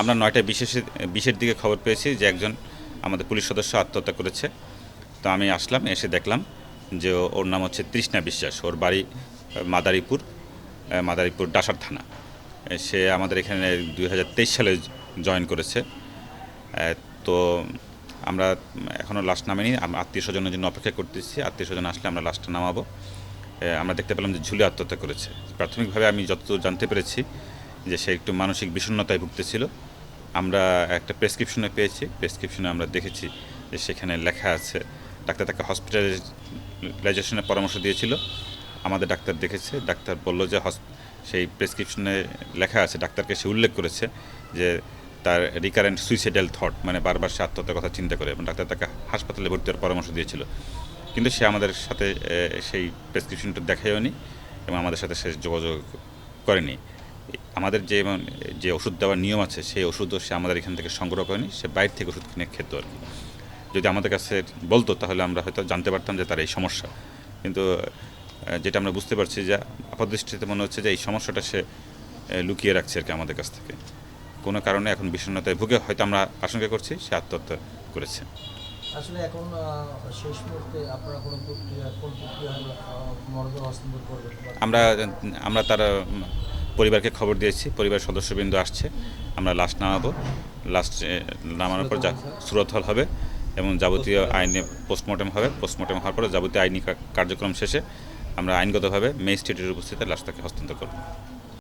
আমরা নয়টা বিশেষ বিশের দিকে খবর পেয়েছি যে একজন আমাদের পুলিশ সদস্য আত্মহত্যা করেছে। তো আমি আসলাম, এসে দেখলাম যে ওর নাম হচ্ছে তৃষ্ণা বিশ্বাস। ওর বাড়ি মাদারীপুর মাদারীপুর ডাসার থানা। সে আমাদের এখানে দুই হাজার তেইশ সালে জয়েন করেছে। তো আমরা এখনও লাস্ট নামেনি আত্মীয় স্বজনের জন্য অপেক্ষা করতেছি। আত্মীয় স্বজন আসলে আমরা লাস্টটা নামাবো। আমরা দেখতে পেলাম যে ঝুলে আত্মহত্যা করেছে। প্রাথমিকভাবে আমি যতদূর জানতে পেরেছি যে সে একটু মানসিক বিষণ্ণতায় ভুগতেছিল। আমরা একটা প্রেসক্রিপশনে পেয়েছি। প্রেসক্রিপশনে আমরা দেখেছি যে সেখানে লেখা আছে, ডাক্তার তাকে হসপিটালাইজেশনের পরামর্শ দিয়েছিল। আমাদের ডাক্তার দেখেছে, ডাক্তার বলল যে হস সেই প্রেসক্রিপশনে লেখা আছে, ডাক্তারকে সে উল্লেখ করেছে যে তার রিকারেন্ট সুইসাইডাল থট মানে বারবার সে আত্মহত্যার কথা চিন্তা করে এবং ডাক্তার তাকে হাসপাতালে ভর্তি হওয়ার পরামর্শ দিয়েছিল। কিন্তু সে আমাদের সাথে সেই প্রেসক্রিপশনটা দেখায়নি এবং আমাদের সাথে সে যোগাযোগ করেনি। আমাদের যে যে ওষুধ দেওয়ার নিয়ম আছে সেই ওষুধও সে আমাদের এখান থেকে সংগ্রহ করেনি সে বাইরে থেকে ওষুধ কিনে খেত আর কি। যদি আমাদের কাছে বলতো তাহলে আমরা হয়তো জানতে পারতাম যে তার এই সমস্যা। কিন্তু যেটা আমরা বুঝতে পারছি যে আপাতদৃষ্টিতে মনে হচ্ছে যে এই সমস্যাটা সে লুকিয়ে রাখছে আর কি আমাদের কাছ থেকে। কোনো কারণে এখন বিষণ্ণতায় ভুগে হয়তো আমরা আশঙ্কা করছি সে আত্মহত্যা করেছে। আসলে এখন শেষ মুহূর্তে আপনারা কোনো প্রক্রিয়া কোন প্রক্রিয়া আমরা আমরা তার পরিবারকে খবর দিয়েছি, পরিবার সদস্যবৃন্দ আসছে, আমরা লাশ নামাবো। লাস্ট নামানোর পর যা সুরত হল হবে এবং যাবতীয় আইনে পোস্টমর্টম হবে। পোস্টমর্টম হওয়ার পরে যাবতীয় আইনি কার্যক্রম শেষে আমরা আইনগতভাবে মেজিস্ট্রেটের উপস্থিতিতে লাশটাকে হস্তান্তর করব।